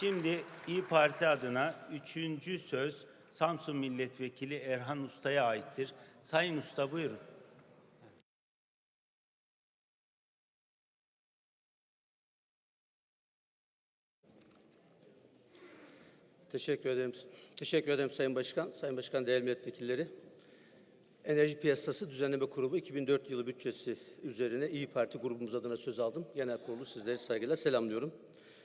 Şimdi İyi Parti adına üçüncü söz Samsun Milletvekili Erhan Usta'ya aittir. Sayın Usta buyurun. Teşekkür ederim. Teşekkür ederim Sayın Başkan, Sayın Başkan değerli milletvekilleri. Enerji Piyasası Düzenleme Kurulu 2004 yılı bütçesi üzerine İyi Parti grubumuz adına söz aldım. Genel kurulu sizleri saygıyla selamlıyorum.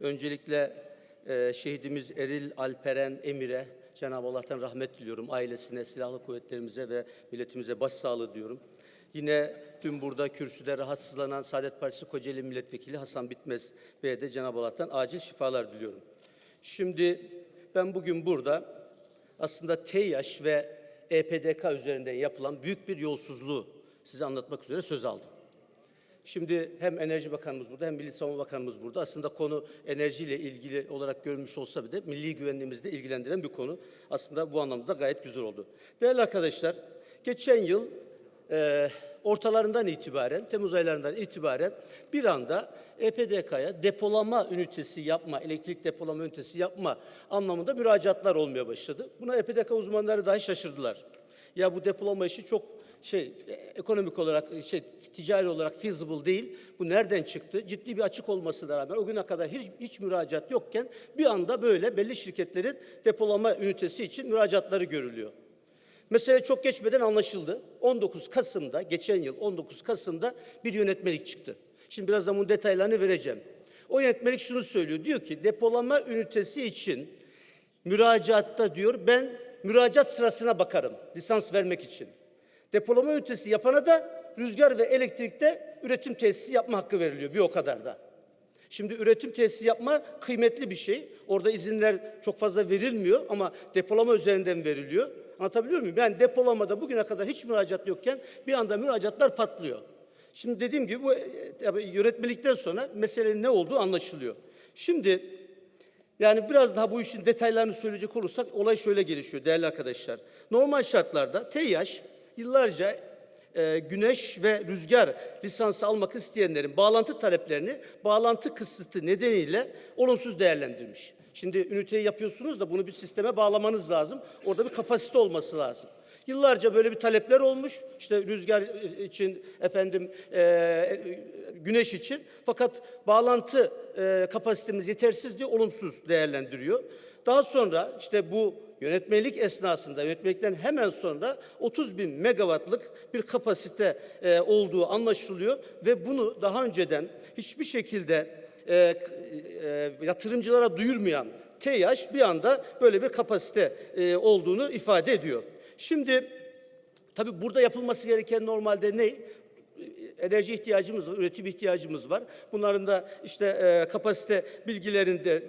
Öncelikle e, şehidimiz Eril Alperen Emir'e Cenab-ı Allah'tan rahmet diliyorum. Ailesine, silahlı kuvvetlerimize ve milletimize başsağlığı diyorum. Yine dün burada kürsüde rahatsızlanan Saadet Partisi Kocaeli Milletvekili Hasan Bitmez Bey'e de Cenab-ı Allah'tan acil şifalar diliyorum. Şimdi ben bugün burada aslında TEİAŞ ve EPDK üzerinden yapılan büyük bir yolsuzluğu size anlatmak üzere söz aldım. Şimdi hem Enerji Bakanımız burada hem Milli Savunma Bakanımız burada. Aslında konu enerjiyle ilgili olarak görülmüş olsa bile milli güvenliğimizde ilgilendiren bir konu. Aslında bu anlamda da gayet güzel oldu. Değerli arkadaşlar, geçen yıl e, ortalarından itibaren, Temmuz aylarından itibaren bir anda EPDK'ya depolama ünitesi yapma, elektrik depolama ünitesi yapma anlamında müracaatlar olmaya başladı. Buna EPDK uzmanları dahi şaşırdılar. Ya bu depolama işi çok şey e, ekonomik olarak şey ticari olarak feasible değil. Bu nereden çıktı? Ciddi bir açık olmasına rağmen o güne kadar hiç, hiç müracaat yokken bir anda böyle belli şirketlerin depolama ünitesi için müracaatları görülüyor. Mesele çok geçmeden anlaşıldı. 19 Kasım'da, geçen yıl 19 Kasım'da bir yönetmelik çıktı. Şimdi birazdan bunun detaylarını vereceğim. O yönetmelik şunu söylüyor. Diyor ki depolama ünitesi için müracaatta diyor ben müracaat sırasına bakarım lisans vermek için. Depolama ünitesi yapana da rüzgar ve elektrikte üretim tesisi yapma hakkı veriliyor bir o kadar da. Şimdi üretim tesisi yapma kıymetli bir şey. Orada izinler çok fazla verilmiyor ama depolama üzerinden veriliyor. Anlatabiliyor muyum? Yani depolamada bugüne kadar hiç müracaat yokken bir anda müracaatlar patlıyor. Şimdi dediğim gibi bu e, yönetmelikten sonra meselenin ne olduğu anlaşılıyor. Şimdi yani biraz daha bu işin detaylarını söyleyecek olursak olay şöyle gelişiyor değerli arkadaşlar. Normal şartlarda TEİAŞ yıllarca e, güneş ve rüzgar lisansı almak isteyenlerin bağlantı taleplerini bağlantı kısıtı nedeniyle olumsuz değerlendirmiş. Şimdi üniteyi yapıyorsunuz da bunu bir sisteme bağlamanız lazım. Orada bir kapasite olması lazım. Yıllarca böyle bir talepler olmuş. İşte rüzgar için, efendim e, güneş için. Fakat bağlantı e, kapasitemiz yetersiz diye olumsuz değerlendiriyor. Daha sonra işte bu yönetmelik esnasında, yönetmelikten hemen sonra 30 bin megawattlık bir kapasite e, olduğu anlaşılıyor ve bunu daha önceden hiçbir şekilde e, e, yatırımcılara duyurmayan TEİAŞ bir anda böyle bir kapasite e, olduğunu ifade ediyor. Şimdi tabii burada yapılması gereken normalde ne? enerji ihtiyacımız var, üretim ihtiyacımız var. Bunların da işte e, kapasite bilgilerinde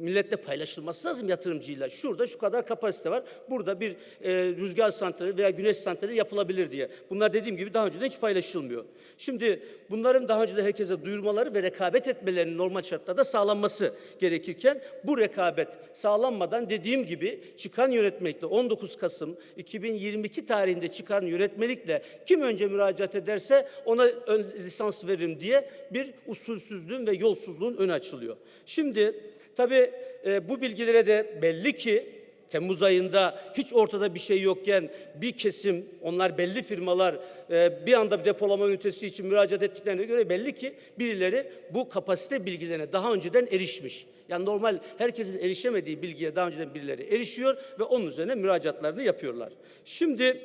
e, milletle paylaşılması lazım yatırımcıyla. Şurada şu kadar kapasite var. Burada bir e, rüzgar santrali veya güneş santrali yapılabilir diye. Bunlar dediğim gibi daha önceden hiç paylaşılmıyor. Şimdi bunların daha önceden herkese duyurmaları ve rekabet etmelerinin normal şartlarda sağlanması gerekirken bu rekabet sağlanmadan dediğim gibi çıkan yönetmelikle 19 Kasım 2022 tarihinde çıkan yönetmelikle kim önce müracaat ederse ona ön lisans veririm diye bir usulsüzlüğün ve yolsuzluğun önü açılıyor. Şimdi tabii e, bu bilgilere de belli ki Temmuz ayında hiç ortada bir şey yokken bir kesim, onlar belli firmalar e, bir anda bir depolama ünitesi için müracaat ettiklerine göre belli ki birileri bu kapasite bilgilerine daha önceden erişmiş. Yani normal herkesin erişemediği bilgiye daha önceden birileri erişiyor ve onun üzerine müracaatlarını yapıyorlar. Şimdi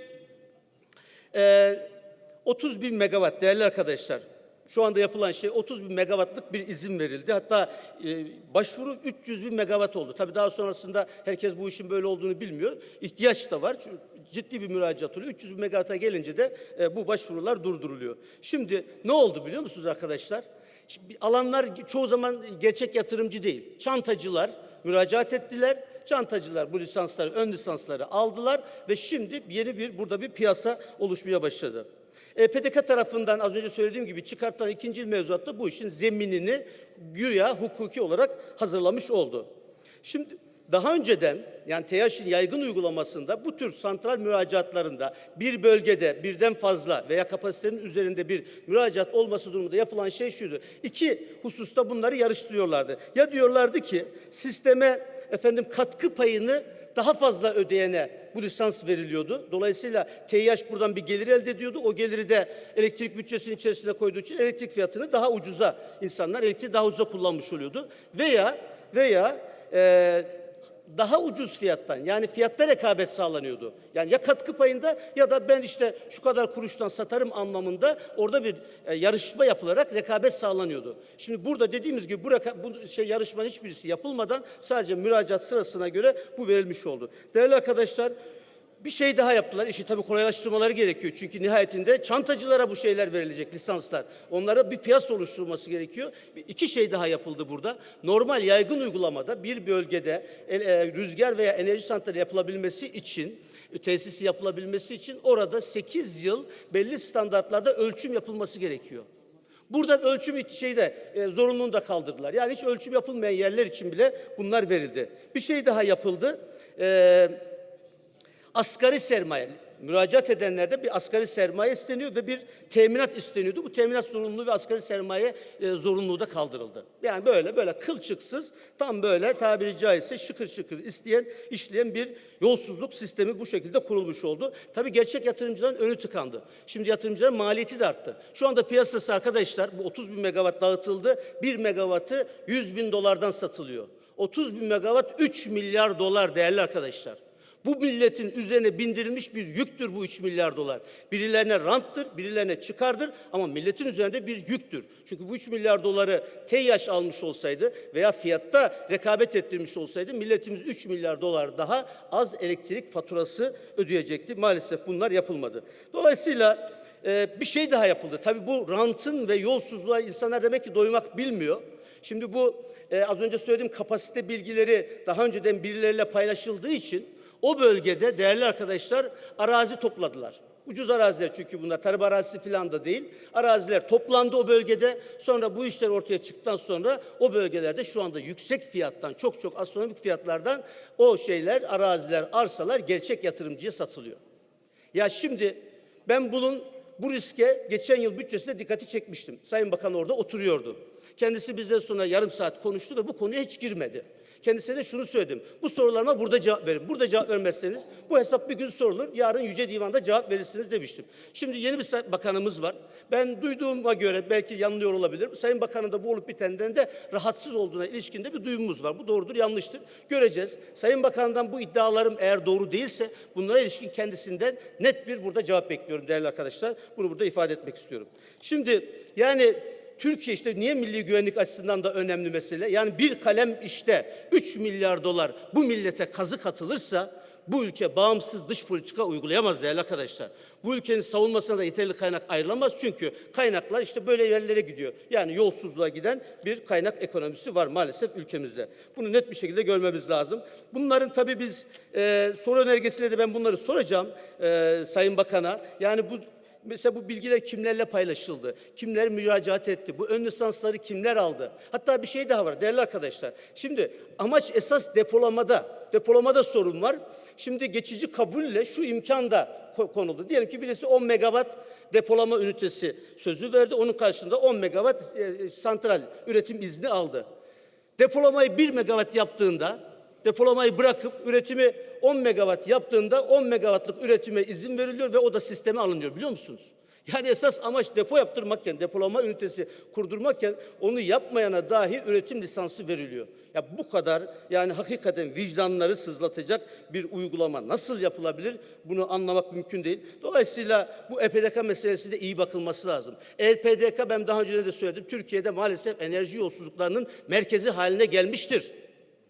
e, 30 bin megawatt değerli arkadaşlar. Şu anda yapılan şey 30 bin megawattlık bir izin verildi. Hatta e, başvuru 300 bin megawatt oldu. Tabii daha sonrasında herkes bu işin böyle olduğunu bilmiyor. İhtiyaç da var. Ciddi bir müracaat oluyor. 300 bin megawatt'a gelince de e, bu başvurular durduruluyor. Şimdi ne oldu biliyor musunuz arkadaşlar? Şimdi alanlar çoğu zaman gerçek yatırımcı değil. Çantacılar müracaat ettiler. Çantacılar bu lisansları, ön lisansları aldılar ve şimdi yeni bir burada bir piyasa oluşmaya başladı. E, PDK tarafından az önce söylediğim gibi çıkartılan ikinci mevzuatta bu işin zeminini güya hukuki olarak hazırlamış oldu. Şimdi Daha önceden yani TEAŞ'ın yaygın uygulamasında bu tür santral müracaatlarında bir bölgede birden fazla veya kapasitenin üzerinde bir müracaat olması durumunda yapılan şey şuydu. İki hususta bunları yarıştırıyorlardı. Ya diyorlardı ki sisteme efendim katkı payını daha fazla ödeyene bu lisans veriliyordu. Dolayısıyla TEİAŞ buradan bir gelir elde ediyordu. O geliri de elektrik bütçesinin içerisine koyduğu için elektrik fiyatını daha ucuza insanlar elektriği daha ucuza kullanmış oluyordu. Veya veya e, daha ucuz fiyattan yani fiyatta rekabet sağlanıyordu. Yani ya katkı payında ya da ben işte şu kadar kuruştan satarım anlamında orada bir e, yarışma yapılarak rekabet sağlanıyordu. Şimdi burada dediğimiz gibi bu, bu şey yarışmanın hiçbirisi yapılmadan sadece müracaat sırasına göre bu verilmiş oldu. Değerli arkadaşlar bir şey daha yaptılar. İşi tabii kolaylaştırmaları gerekiyor. Çünkü nihayetinde çantacılara bu şeyler verilecek lisanslar. Onlara bir piyasa oluşturulması gerekiyor. Bir- İki şey daha yapıldı burada. Normal yaygın uygulamada bir bölgede e, e, rüzgar veya enerji santrali yapılabilmesi için e, tesisi yapılabilmesi için orada 8 yıl belli standartlarda ölçüm yapılması gerekiyor. Burada ölçüm şeyde e, zorunluluğunu da kaldırdılar. Yani hiç ölçüm yapılmayan yerler için bile bunlar verildi. Bir şey daha yapıldı. Eee asgari sermaye müracaat edenlerde bir asgari sermaye isteniyor ve bir teminat isteniyordu. Bu teminat zorunluluğu ve asgari sermaye e, zorunluluğu da kaldırıldı. Yani böyle böyle kılçıksız tam böyle tabiri caizse şıkır şıkır isteyen işleyen bir yolsuzluk sistemi bu şekilde kurulmuş oldu. Tabii gerçek yatırımcıların önü tıkandı. Şimdi yatırımcıların maliyeti de arttı. Şu anda piyasası arkadaşlar bu 30 bin megawatt dağıtıldı. 1 megawattı 100 bin dolardan satılıyor. 30 bin megawatt 3 milyar dolar değerli arkadaşlar. Bu milletin üzerine bindirilmiş bir yüktür bu 3 milyar dolar. Birilerine ranttır, birilerine çıkardır ama milletin üzerinde bir yüktür. Çünkü bu 3 milyar doları TEYAŞ almış olsaydı veya fiyatta rekabet ettirmiş olsaydı milletimiz 3 milyar dolar daha az elektrik faturası ödeyecekti. Maalesef bunlar yapılmadı. Dolayısıyla e, bir şey daha yapıldı. Tabii bu rantın ve yolsuzluğa insanlar demek ki doymak bilmiyor. Şimdi bu e, az önce söylediğim kapasite bilgileri daha önceden birileriyle paylaşıldığı için o bölgede değerli arkadaşlar arazi topladılar. Ucuz araziler çünkü bunlar tarım arazisi falan da değil. Araziler toplandı o bölgede. Sonra bu işler ortaya çıktıktan sonra o bölgelerde şu anda yüksek fiyattan çok çok astronomik fiyatlardan o şeyler araziler arsalar gerçek yatırımcıya satılıyor. Ya şimdi ben bunun bu riske geçen yıl bütçesinde dikkati çekmiştim. Sayın Bakan orada oturuyordu. Kendisi bizden sonra yarım saat konuştu ve bu konuya hiç girmedi. Kendisine şunu söyledim. Bu sorularıma burada cevap verin. Burada cevap vermezseniz bu hesap bir gün sorulur. Yarın Yüce Divan'da cevap verirsiniz demiştim. Şimdi yeni bir bakanımız var. Ben duyduğuma göre belki yanılıyor olabilir. Sayın Bakanın da bu olup bitenden de rahatsız olduğuna ilişkinde bir duyumumuz var. Bu doğrudur, yanlıştır. Göreceğiz. Sayın Bakan'dan bu iddialarım eğer doğru değilse bunlara ilişkin kendisinden net bir burada cevap bekliyorum değerli arkadaşlar. Bunu burada ifade etmek istiyorum. Şimdi yani Türkiye işte niye milli güvenlik açısından da önemli mesele? Yani bir kalem işte 3 milyar dolar bu millete kazık atılırsa bu ülke bağımsız dış politika uygulayamaz değerli arkadaşlar. Bu ülkenin savunmasına da yeterli kaynak ayrılamaz çünkü kaynaklar işte böyle yerlere gidiyor. Yani yolsuzluğa giden bir kaynak ekonomisi var maalesef ülkemizde. Bunu net bir şekilde görmemiz lazım. Bunların tabii biz e, soru önergesiyle de ben bunları soracağım e, Sayın Bakan'a. Yani bu Mesela bu bilgiler kimlerle paylaşıldı? Kimler müracaat etti? Bu ön lisansları kimler aldı? Hatta bir şey daha var değerli arkadaşlar. Şimdi amaç esas depolamada. Depolamada sorun var. Şimdi geçici kabulle şu imkan da ko- konuldu. Diyelim ki birisi 10 megawatt depolama ünitesi sözü verdi. Onun karşılığında 10 megawatt e, santral üretim izni aldı. Depolamayı 1 megawatt yaptığında, depolamayı bırakıp üretimi 10 megawatt yaptığında 10 megawattlık üretime izin veriliyor ve o da sisteme alınıyor biliyor musunuz? Yani esas amaç depo yaptırmakken, depolama ünitesi kurdurmakken onu yapmayana dahi üretim lisansı veriliyor. Ya bu kadar yani hakikaten vicdanları sızlatacak bir uygulama nasıl yapılabilir bunu anlamak mümkün değil. Dolayısıyla bu EPDK meselesi de iyi bakılması lazım. EPDK ben daha önce de söyledim Türkiye'de maalesef enerji yolsuzluklarının merkezi haline gelmiştir.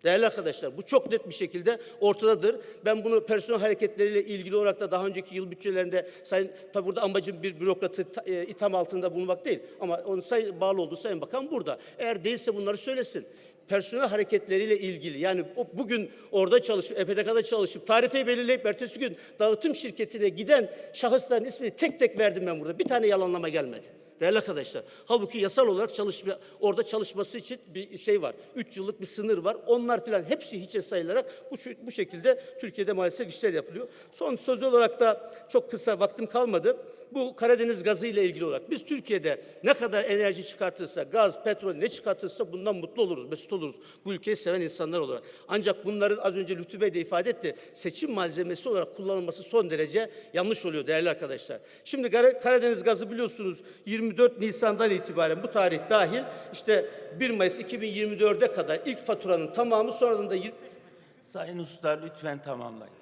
Değerli arkadaşlar bu çok net bir şekilde ortadadır. Ben bunu personel hareketleriyle ilgili olarak da daha önceki yıl bütçelerinde sayın tabi burada amacım bir bürokratı e, itham altında bulunmak değil ama onun say, bağlı olduğu sayın bakan burada. Eğer değilse bunları söylesin. Personel hareketleriyle ilgili yani o bugün orada çalışıp EPDK'da çalışıp tarifeyi belirleyip ertesi gün dağıtım şirketine giden şahısların ismini tek tek verdim ben burada. Bir tane yalanlama gelmedi. Değerli arkadaşlar. Halbuki yasal olarak çalışma, orada çalışması için bir şey var. Üç yıllık bir sınır var. Onlar filan hepsi hiçe sayılarak bu, bu şekilde Türkiye'de maalesef işler yapılıyor. Son söz olarak da çok kısa vaktim kalmadı. Bu Karadeniz gazı ile ilgili olarak biz Türkiye'de ne kadar enerji çıkartırsa, gaz, petrol ne çıkartırsa bundan mutlu oluruz, mesut oluruz. Bu ülkeyi seven insanlar olarak. Ancak bunların az önce Lütfü Bey de ifade etti. Seçim malzemesi olarak kullanılması son derece yanlış oluyor değerli arkadaşlar. Şimdi Kara- Karadeniz gazı biliyorsunuz 24 Nisan'dan itibaren bu tarih dahil işte 1 Mayıs 2024'e kadar ilk faturanın tamamı sonradan da 20 Sayın Usta lütfen tamamlayın.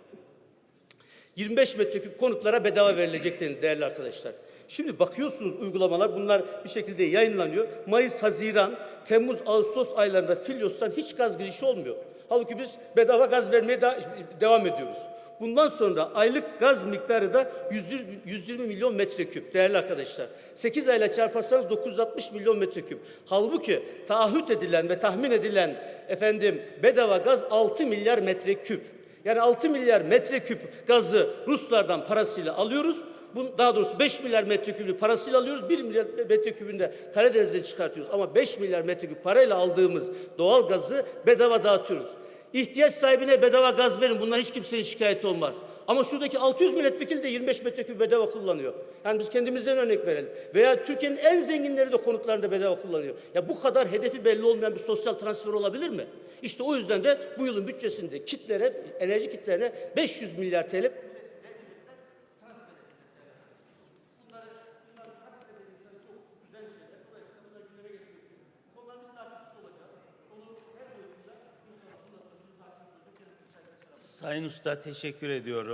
25 metreküp konutlara bedava verilecek denildi değerli arkadaşlar. Şimdi bakıyorsunuz uygulamalar bunlar bir şekilde yayınlanıyor. Mayıs, Haziran, Temmuz, Ağustos aylarında Filyos'tan hiç gaz girişi olmuyor. Halbuki biz bedava gaz vermeye da- devam ediyoruz. Bundan sonra aylık gaz miktarı da 120, 120 milyon metreküp değerli arkadaşlar. 8 ayla çarparsanız 960 milyon metreküp. Halbuki taahhüt edilen ve tahmin edilen efendim bedava gaz 6 milyar metreküp. Yani 6 milyar metreküp gazı Ruslardan parasıyla alıyoruz. Bu, daha doğrusu 5 milyar metreküpü parasıyla alıyoruz. 1 milyar metreküpünü de Karadeniz'den çıkartıyoruz. Ama 5 milyar metreküp parayla aldığımız doğal gazı bedava dağıtıyoruz. İhtiyaç sahibine bedava gaz verin. Bundan hiç kimsenin şikayeti olmaz. Ama şuradaki 600 milletvekili de 25 metreküp bedava kullanıyor. Yani biz kendimizden örnek verelim. Veya Türkiye'nin en zenginleri de konutlarında bedava kullanıyor. Ya bu kadar hedefi belli olmayan bir sosyal transfer olabilir mi? İşte o yüzden de bu yılın bütçesinde kitlere, enerji kitlerine 500 milyar TL Sayın Usta teşekkür ediyorum.